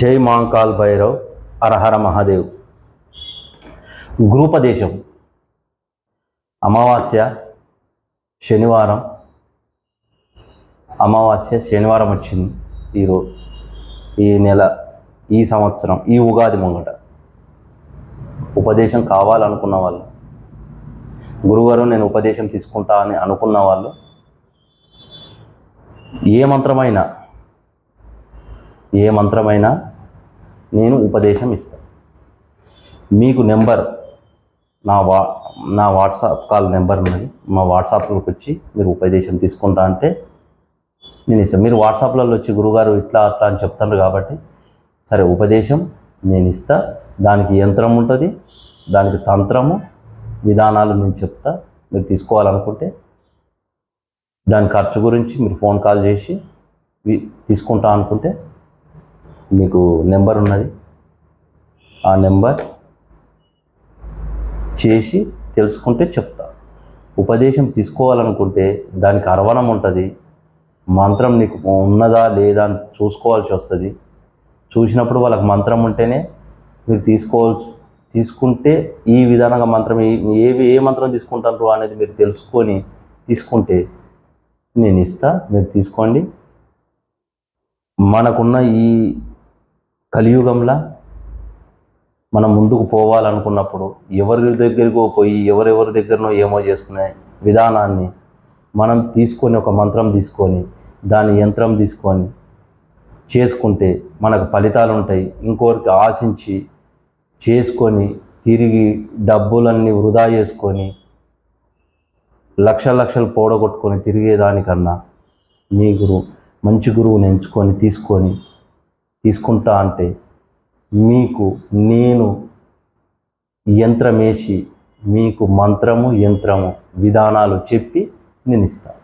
జై మాంకాల్ భైరవ్ అరహర మహాదేవ్. గృహపదేశం అమావాస్య శనివారం. అమావాస్య శనివారం వచ్చింది ఈరోజు ఈ నెల ఈ సంవత్సరం ఈ ఉగాది ముంగట. ఉపదేశం కావాలనుకున్న వాళ్ళు. గురువారం నేను ఉపదేశం తీసుకుంటా అని అనుకున్న వాళ్ళు. ఏ మంత్రమైనా ఏ మంత్రమైనా నేను ఉపదేశం ఇస్తాను మీకు నెంబర్ నా వా నా వాట్సాప్ కాల్ నెంబర్ ఉన్నది. మా వాట్సాప్లోకి వచ్చి మీరు ఉపదేశం తీసుకుంటా అంటే నేను ఇస్తాను మీరు వాట్సాప్లలో వచ్చి గురుగారు ఇట్లా అట్లా అని చెప్తారు కాబట్టి సరే ఉపదేశం నేను ఇస్తా. దానికి యంత్రం ఉంటుంది దానికి తంత్రము విధానాలు నేను చెప్తా. మీరు తీసుకోవాలనుకుంటే దాని ఖర్చు గురించి మీరు ఫోన్ కాల్ చేసి తీసుకుంటా అనుకుంటే మీకు నెంబర్ ఉన్నది. ఆ నెంబర్ చేసి తెలుసుకుంటే చెప్తా. ఉపదేశం తీసుకోవాలనుకుంటే దానికి అరవణం ఉంటుంది. మంత్రం నీకు ఉన్నదా లేదా అని చూసుకోవాల్సి వస్తుంది. చూసినప్పుడు వాళ్ళకి మంత్రం ఉంటేనే మీరు తీసుకోవాల్సి తీసుకుంటే ఈ విధానంగా మంత్రం ఏవి ఏ ఏ మంత్రం తీసుకుంటారు అనేది మీరు తెలుసుకొని తీసుకుంటే నేను ఇస్తా. మీరు తీసుకోండి. మనకున్న ఈ కలియుగంలో మనం ముందుకు పోవాలనుకున్నప్పుడు ఎవరి దగ్గరికో పోయి ఎవరెవరి దగ్గరనో ఏమో చేసుకునే విధానాన్ని మనం తీసుకొని ఒక మంత్రం తీసుకొని దాని యంత్రం తీసుకొని చేసుకుంటే మనకు ఫలితాలు ఉంటాయి. ఇంకోరికి ఆశించి చేసుకొని తిరిగి డబ్బులన్నీ వృధా చేసుకొని లక్ష లక్షలు పోడగొట్టుకొని తిరిగేదానికన్నా మీ గురువు మంచి గురువుని ఎంచుకొని తీసుకొని తీసుకుంటా అంటే మీకు నేను యంత్రమేసి మీకు మంత్రము యంత్రము విధానాలు చెప్పి నేను ఇస్తాను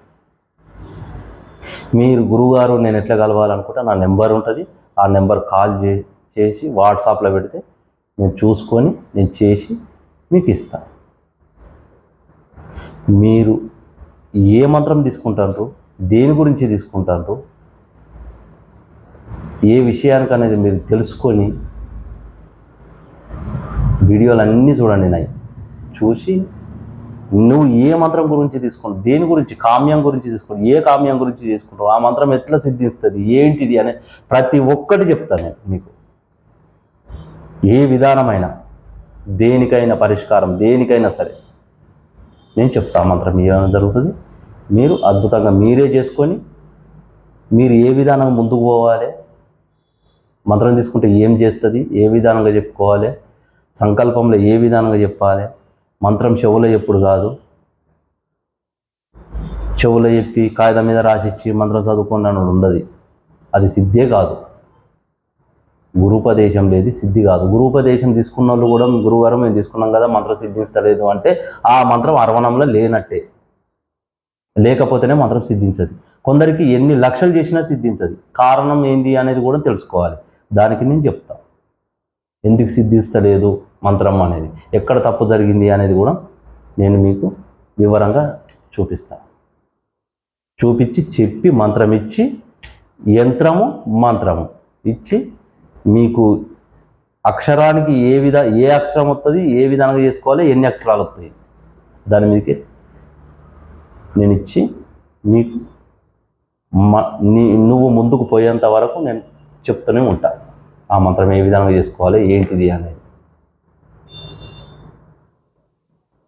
మీరు గురువుగారు నేను ఎట్లా కలవాలనుకుంటే నా నెంబర్ ఉంటుంది. ఆ నెంబర్ కాల్ చే చేసి వాట్సాప్లో పెడితే నేను చూసుకొని నేను చేసి మీకు ఇస్తాను మీరు ఏ మంత్రం తీసుకుంటారు? దేని గురించి తీసుకుంటారు? ఏ విషయానికి అనేది మీరు తెలుసుకొని వీడియోలు అన్నీ చూడండి నాయి. చూసి నువ్వు ఏ మంత్రం గురించి తీసుకుంటావు? దేని గురించి? కామ్యం గురించి తీసుకుంటావు. ఏ కామ్యం గురించి తీసుకుంటావు? ఆ మంత్రం ఎట్లా సిద్ధిస్తుంది? ఏంటిది అనే ప్రతి ఒక్కటి చెప్తాను నేను మీకు. ఏ విధానమైనా దేనికైనా పరిష్కారం దేనికైనా సరే నేను చెప్తా మంత్రం ఏమైనా జరుగుతుంది? మీరు అద్భుతంగా మీరే చేసుకొని మీరు ఏ విధానం ముందుకు పోవాలి? మంత్రం తీసుకుంటే ఏం చేస్తుంది? ఏ విధానంగా చెప్పుకోవాలి? సంకల్పంలో ఏ విధానంగా చెప్పాలి? మంత్రం చెవులో ఎప్పుడు కాదు? చెవులో చెప్పి కాగితం మీద రాసిచ్చి మంత్రం చదువుకోండి అని ఉండదు. అది సిద్ధే కాదు. గురుపదేశం లేదు సిద్ధి కాదు. గురుపదేశం తీసుకున్న వాళ్ళు కూడా గురువారం మేము తీసుకున్నాం కదా మంత్రం సిద్ధించలేదు అంటే ఆ మంత్రం అరవణంలో లేనట్టే. లేకపోతేనే మంత్రం సిద్ధించదు. కొందరికి ఎన్ని లక్షలు చేసినా సిద్ధించదు. కారణం ఏంది అనేది కూడా తెలుసుకోవాలి. దానికి నేను చెప్తా. ఎందుకు సిద్ధిస్తలేదు మంత్రం అనేది? ఎక్కడ తప్పు జరిగింది అనేది కూడా నేను మీకు వివరంగా చూపిస్తా. చూపించి చెప్పి మంత్రం ఇచ్చి యంత్రము మంత్రము ఇచ్చి మీకు అక్షరానికి ఏ విధ ఏ అక్షరం వస్తుంది ఏ విధంగా చేసుకోవాలి ఎన్ని అక్షరాలు వస్తాయి దాని మీదకి నేను ఇచ్చి నీకు మ- నీ నువ్వు ముందుకు పోయేంత వరకు నేను చెప్తూనే ఉంటా ఆ మంత్రం ఏ విధంగా చేసుకోవాలి ఏంటిది అనేది.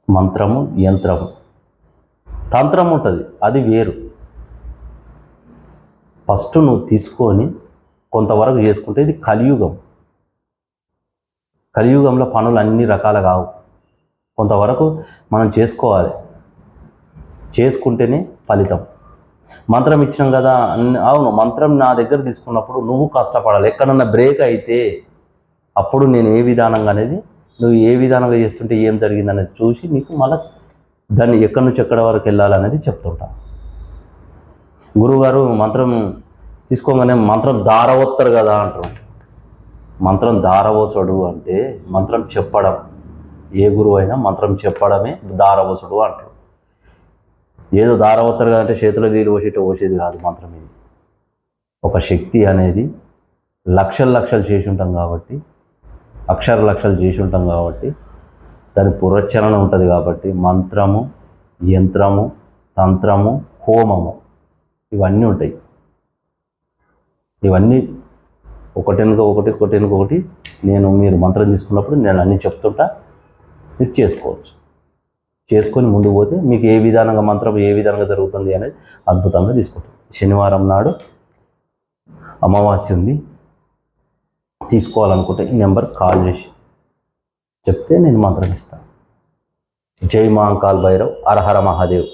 మంత్రము యంత్రము. తంత్రం ఉంటుంది అది వేరు. ఫస్ట్ నువ్వు తీసుకొని కొంతవరకు చేసుకుంటే ఇది కలియుగం. కలియుగంలో పనులు అన్ని రకాలు కావు. కొంతవరకు మనం చేసుకోవాలి. చేసుకుంటేనే ఫలితం. మంత్రం ఇచ్చినాం కదా అవును మంత్రం నా దగ్గర తీసుకున్నప్పుడు నువ్వు కష్టపడాలి. ఎక్కడన్నా బ్రేక్ అయితే అప్పుడు నేను ఏ విధానంగా అనేది నువ్వు ఏ విధానంగా చేస్తుంటే ఏం జరిగింది అనేది చూసి నీకు మళ్ళీ దాన్ని ఎక్కడి నుంచి ఎక్కడ వరకు వెళ్ళాలనేది చెప్తుంటా. గురువుగారు మంత్రం తీసుకోగానే మంత్రం దారవత్తరు కదా అంటారు. మంత్రం దారవోసడు అంటే మంత్రం చెప్పడం. ఏ గురువు అయినా మంత్రం చెప్పడమే దారవోసడు అంటారు. ఏదో దారవత్తరు కదా అంటే చేతిలో నీళ్ళు పోసేట పోసేది కాదు మంత్రం ఇది. ఒక శక్తి అనేది లక్షలు లక్షలు చేసి ఉంటాం కాబట్టి అక్షర లక్షలు చేసి ఉంటాం కాబట్టి దాని పురచ్చరణ ఉంటుంది కాబట్టి మంత్రము యంత్రము తంత్రము హోమము ఇవన్నీ ఉంటాయి. ఇవన్నీ ఒకటెనుక ఒకటి ఒకటెనుక ఒకటి నేను మీరు మంత్రం తీసుకున్నప్పుడు నేను అన్నీ చెప్తుంటా మీరు చేసుకోవచ్చు. చేసుకొని ముందు పోతే మీకు ఏ విధానంగా మంత్రం ఏ విధంగా జరుగుతుంది అనేది అద్భుతంగా తీసుకుంటుంది. శనివారం నాడు అమావాస్య ఉంది. తీసుకోవాలనుకుంటే ఈ నెంబర్ కాల్ చేసి చెప్తే నేను మంత్రం ఇస్తాను. జై మహాంకాల్ భైరవ్ అరహర మహాదేవ్.